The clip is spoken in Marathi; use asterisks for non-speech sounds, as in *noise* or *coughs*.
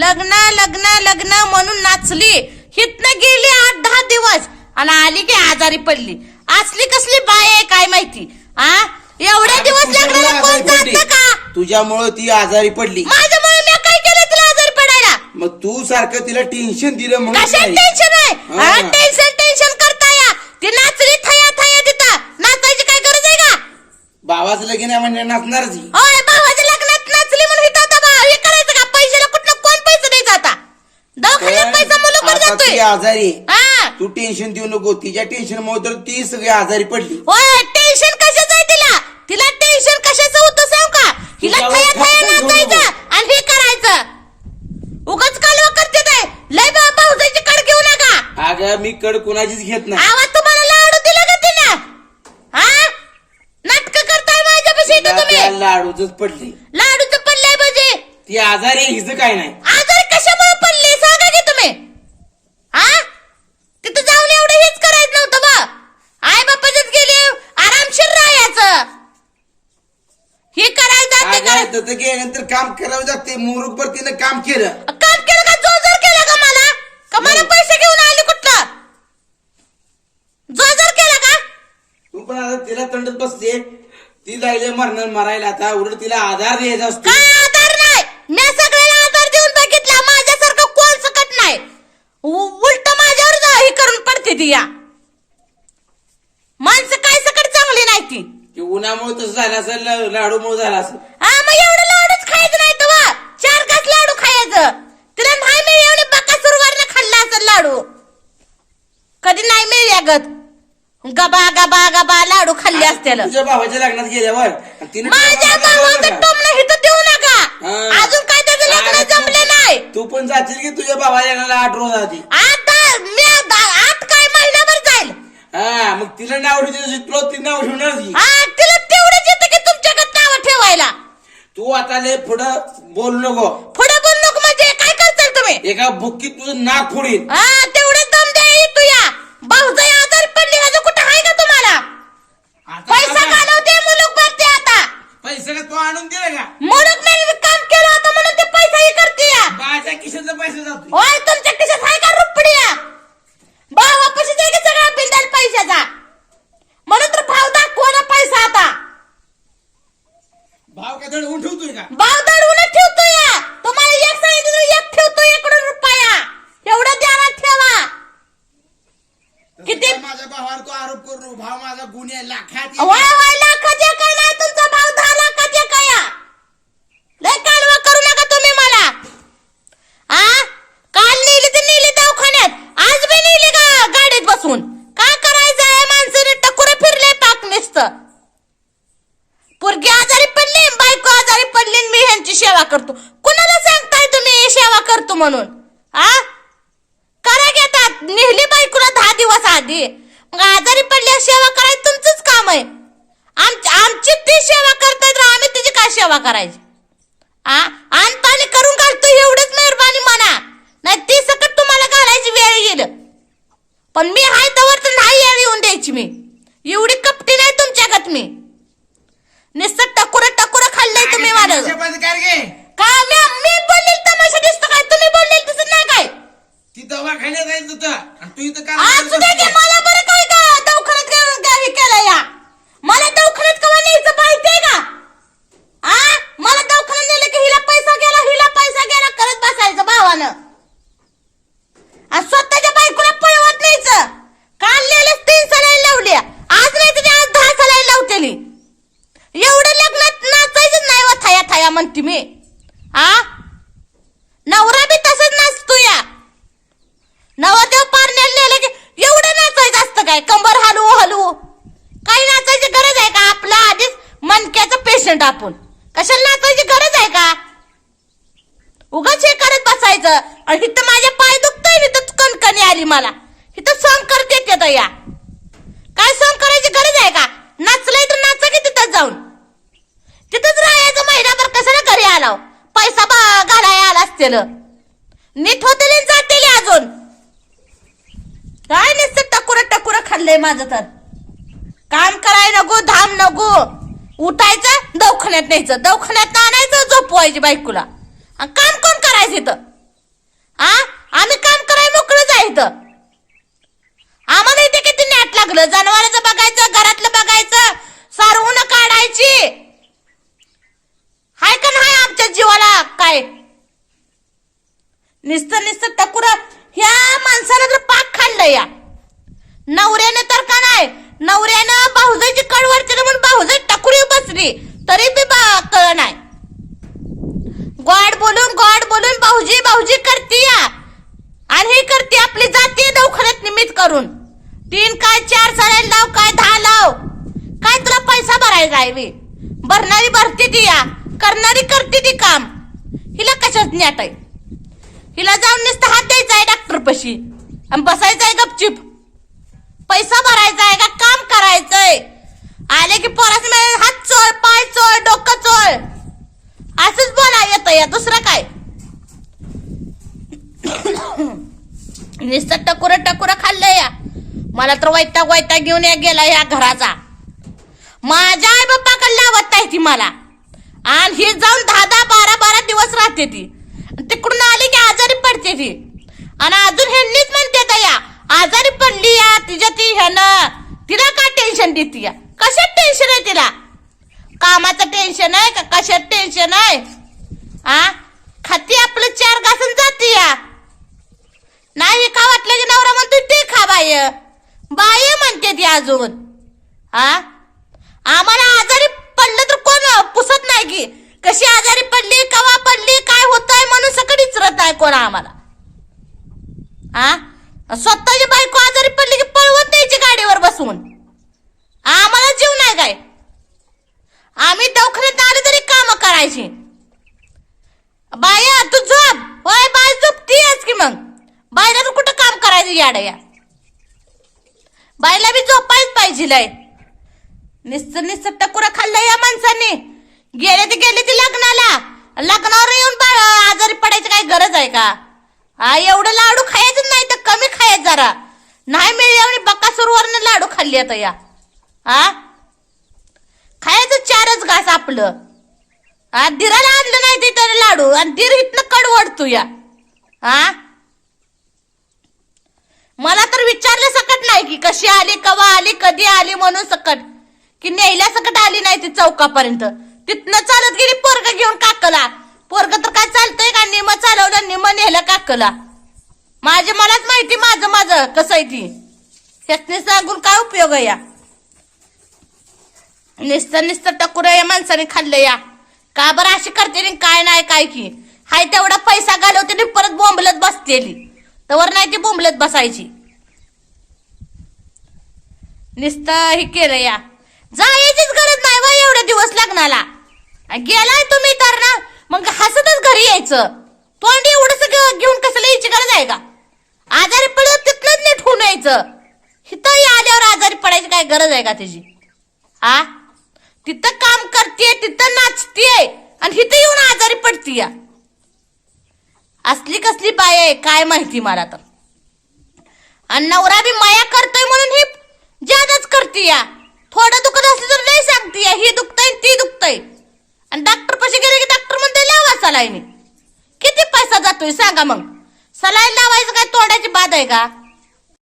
लग्न लग्न लग्न म्हणून नाचली. हितनं गेली आठ दहा दिवस. आणि आली की आजारी पडली. असली कसली बाय आहे काय माहिती? आ? एवढ्या दिवस लग्नाला कोण जात का तुझ्यामुळे ती आजारी पडली. माझ्यामुळे मी काय केलं तिला आजारी पडायला? मग तू सारखं तिला टेन्शन दिलं म्हणून कशात नाही. टेन्शन आहे? हा. टेन्शन टेन्शन करता या. ती नाचली थया थया तिथं. नाचायची काय गरज आहे का? भावाचं लगीन आहे म्हणजे नाचणारच ही. होय भावाच्या लग्नात नाचली म्हणून इथं आता बा- हे करायचं का पैशाला कुठलं कोण पैसे द्यायचं आता दवाखान्यात पण पैसा मुलं आता जातोय ती आजारी. आहे. हा. तू टेन्शन देऊ नको. तिच्या टेन्शन मुळे तर ती सगळी आजारी पडली. होय टेन्शन कशाचं आहे तिला? तिला टेन्शन कशाचं होतं सांग का? हिला तुझ्यावर थया थया फक्त घेऊ नाचायचं नको. आणि हे करायचं. उगाच कालवा करते ते लय कड घेऊ नका. अगं मी कड कुणाचीच घेत नाही. आवाज तुम्हाला लाडू दिला का तिला? हा? नाटक करताय माझ्यापाशी इथं तुम्ही. लाडूच पडली. लाडूचं पडलंय म्हणजे. ती आजारी आहे हिचं काय नाही आजार कशामुळे पडले सांगा की तुम्ही हा तिथं जाऊन एवढं हेच करायचं नव्हतं बा आई बापाच्यात गेले आरामशीर राहायचं हे ते तिथं गेल्यानंतर काम करावं लागते मुरुखभर तिनं काम केलं. काम केलं का? जोजर केलं का मला? का मला नाही. पैसे घेऊन आले कुठलं? जोजर केलं का? तू पण आता तिला तंडत बसते. ती जायला मरण मरायला. आता उलट तिला आधार द्यायचा असतो. काय आधार नाही? मी सगळ्याला आधार देऊन बघितला. माझ्यासारखं कोण सकट नाही. उलट माझ्यावर जा- हे करून पडते ती या. माणसं काय सकट चांगली नाही ती. की उन्हामुळे तसं झालं असेल लाडूमुळे झालं असेल. एवढं लाडूच खायचं नाही वा. चार घास लाडू खायचं. तिला नाही मिळेल एवढे बकासूरवारनं खाल्ला असेल लाडू. कधी नाही मिळेल गत. गबा गबा गबा लाडू खाल्ले असतील. तुझ्या भावाच्या लग्नात गेल्यावर तिनं माझ्या भावाचं? टोमणं इथं देऊ नका. हा. अजून काय त्याचं लग्न जमले नाही. तू पण जाशील की तुझ्या भावाच्या लग्नाला आठ रोज आधी. आता मी आता आठ काय महिनाभर जाईल. हा मग तिला नाव ठेवते तुला ती नाव ठेवणार की हा तू आता लय पुढं बोलू नको. पुढे बोल नको म्हणजे काय करताल तुम्ही? एका बुक्कीत तुझं नाक फोडीन. हा तेवढे दम द्या तू या भाऊजाई आजार पडली अजून कुठं आहे का तुम्हाला आता पैसा काय? घालवते मुलूक भरते आता पैसे का तू आणून दिले का मुलूक नाही मी काम केलं होतं म्हणून ते पैसाही करते या माझ्या खिशातला पैसे जातो होय तुमच्या खिशात आहे का रुपड्या भावापाशी जाय की सगळा बिंदाल पैशाचा म्हणून तर भाव दाखवा ना पैसा आता भाव काय धड उठवतोय का भाव दडवून ठेवतो या तुम्हाला एक सांगितलं तर एक ठेवतो इकडून रुपया एवढं ध्यानात ठेवा किती? तसं माझ्या भावावर तू आरोप करू नको. भाव माझा गुन्हे लाखात आहे. वय वय लाखाचे काय नाही तुमचा भाव दहा लाखाचे काय या? लय कालवा करू नका तुम्ही मला. आ? काल नेली तर नेली दवाखान्यात. आज बी नेली का गाडीत बसून. काय करायचं आहे माणसाने? टकुरे फिरले पाक नुसतं. पोरगी आजारी पडली बायको आजारी पडली आणि मी ह्यांची सेवा करतो. कुणाला सांगताय तुम्ही सेवा करतो म्हणून? आ? करा घेतात नेहली बायकोला दहा दिवस आधी. आजारी पडल्यावर सेवा करायचं तुमचंच काम आहे. आमची आमची ती सेवा करताय तर आम्ही तिची काय सेवा करायची? आ? आणताना करून घालतो एवढंच मेहरबानी म्हणा. नाही ती सकट तुम्हाला घालायची वेळ येईल पण मी हाय तवर तर नाही येळ येऊन द्यायची मी. एवढी कपटी नाही तुमच्यागत मी. नुसतं टकुरं टकुरं खाल्लंय तुम्ही माझं रे? का मी मी बोललेल तमाशा दिसतो काय? तुम्ही बोललेल दिसत नाही काय? ती दवाखान्यात जायचं होतं आणि तू इथं काय मला बरं काय का दवाखान्यात गे- गे- हे केलं या मला दवाखान्यात कवा न्यायचं माहितीये का आ मला दवाखान्यात नेलं की हिला पैसा गेला हिला पैसा गेला करत बसायचं भावानं आणि स्वतःच्या बायकोला पळवत नाहीचं काल नेलं तीन सलाईन लावल्या आज नाही तर आज दहा सलाईन लावतेली एवढं लग्नात नाचायचं नाही व सांगते मी आ? नवरा बी तसंच नाचतो या. नवरदेव पारण्याला नेलं की एवढं नाचायचं असतं काय? कंबर हलवू हलवू. काही नाचायची गरज आहे का? आपला आधीच मनक्याचं पेशंट आपण. कशाला नाचायची गरज आहे का? उगाच हे करत बसायचं. आणि इथं माझे पाय दुखतोय तर कणकणी आली मला. इथं सॉंग करते येतं या काय सॉंग करायची गरज आहे का? नाचलंय तर नाचा की तिथं जाऊन. तिथंच राहा पैसा बा घालाय आला असतेल. नीट होतील जातील अजून. काय नसतं टकुर टकुर खाल्लंय माझं तर. काम कराय नको धाम नको. उठायचं दवखान्यात न्यायचं. दवखान्यात आणायचं झोपवायची बायकोला. काम कोण करायचं इथं? आ? आम्ही काम कराय मोकळंच आहे इथं. आम्हाला इथे किती नॅट लागलं? जनावरांचं बघायचं घरातलं बघायचं सारवून काढायची. हाय का नाही आमच्या जीवाला? काय? नुसतं निस्त टकुर ह्या माणसाला तर पाक खाल्लं या. नवऱ्याने तर का नाही? नवऱ्यानं भाऊजाची कडवडते म्हणून भाऊजा टकुरी बसली. तरी बी बा कळ नाही. गॉड बोलून गॉड बोलून भाऊजी भाऊजी करते या. आणि ही करते आपली जाती दवाखान्यात निमित्त करून. तीन काय चार साड्या लाव काय दहा लाव. काय तुला पैसा भरायचा आहे मी भरणारी भरती ती या. करणारी करते ती काम. हिला कशाच ज्ञात आहे? हिला जाऊन नुसतं हात द्यायचा आहे डॉक्टर पशी. आणि बसायचं आहे गपचिप. पैसा भरायचा आहे का? काम करायचंय आले की पोरास हात चोळ पाय चोळ डोकं चोळ. असंच बोला येतं या. दुसरं काय? *coughs* नुसतं टकुर टकुर खाल्लं या. मला तर वैताग वैताग घेऊन या गेला या घराचा. माझ्या आई बाप्पाकडे लावत नाही ती मला. आणि ही जाऊन दहा दहा बारा बारा दिवस राहते ती. तिकडून आली की आजारी पडते ती. आणि अजून ह्यांनीच म्हणते का या आजारी पडली या तिच्या ती ह्यानं. तिला काय टेन्शन देते या? कशात टेन्शन आहे तिला? कामाचं टेन्शन आहे का? कशात टेन्शन आहे? आ? खाती आपलं चार घासून जाते या. नाही का वाटलं की नवरा म्हणतो ते खा बाय बाय म्हणते ती अजून. हा आम्हाला आज पडलं तर कोण पुसत नाही की कशी आजारी पडली कवा पडली काय होतंय म्हणून सकट विचारत आहे कोण आम्हाला. हा स्वतःची बायको आजारी पडली की पळवत द्यायची गाडीवर बसून. आम्हाला जीव नाही काय? आम्ही दवाखान्यात आले तरी काम करायची. बाया तू झोप. होय बाय झोपतीयच की मग? बायला कुठं काम करायचं याड या? बायला बी झोपायच पाहिजे लय. निस्त निस्त टकुरा खाल्लं या माणसाने. गेले ते गेले ते लग्नाला. लग्नावर येऊन बाळ आजारी पडायची काय गरज आहे का? हा एवढं लाडू खायचं नाही तर कमी खायचं जरा. नाही मिळले आणि बकासूरवरनं लाडू खाल्ली आता या. हा खायचं चारच घास आपलं. हा दिराला आणलं नाही ते तर लाडू. आणि दिर इथनं कडवडतो या. हा मला तर विचारलं सकट नाही की कशी आली कवा आली कधी आली म्हणून सकट. की न्यायला सकट आली नाही ती चौकापर्यंत. तिथनं चालत गेली पोरग घेऊन काकला. पोरग तर काय चालतंय का? निम चालवलं निम नेलं काकला. माझे मलाच माहिती माझं माझं. कसं आहे ती? ह्यातने सांगून काय उपयोग आहे या? नुसतं नुसतं टकुर या माणसाने खाल्लं या. का बरं अशी करते काय नाही काय की? हाय तेवढा पैसा घालवते परत बोंबलत बसतेली. तवर नाही ती बोंबलत बसायची. निस्त हे केलं या. जायचीच गरज नाही बा एवढे दिवस लग्नाला. गेलाय तुम्ही तर ना? मग हसतच घरी यायचं. तोंड एवढंच घेऊन कसलं यायची गरज आहे का आजारी पडलं तिथलंच नीट होऊन यायचं. इथंही आल्यावर आजारी पडायची काय गरज आहे का त्याची? आ? तिथं काम करते तिथं नाचते आणि इथं येऊन आजारी पडती या असली कसली बाय आहे काय माहिती मला तर. आणि नवरा बी माया करतोय म्हणून ही जादच करते या थोडं दुखत असलं तर नाही सांगते या ही दुखतंय ती दुखतंय. आणि डॉक्टर पाशी गेले की डॉक्टर म्हणते लावा सलाईने. किती पैसा जातोय सांगा मग. सलाईन लावायचं काय तोड्याची बाद आहे का?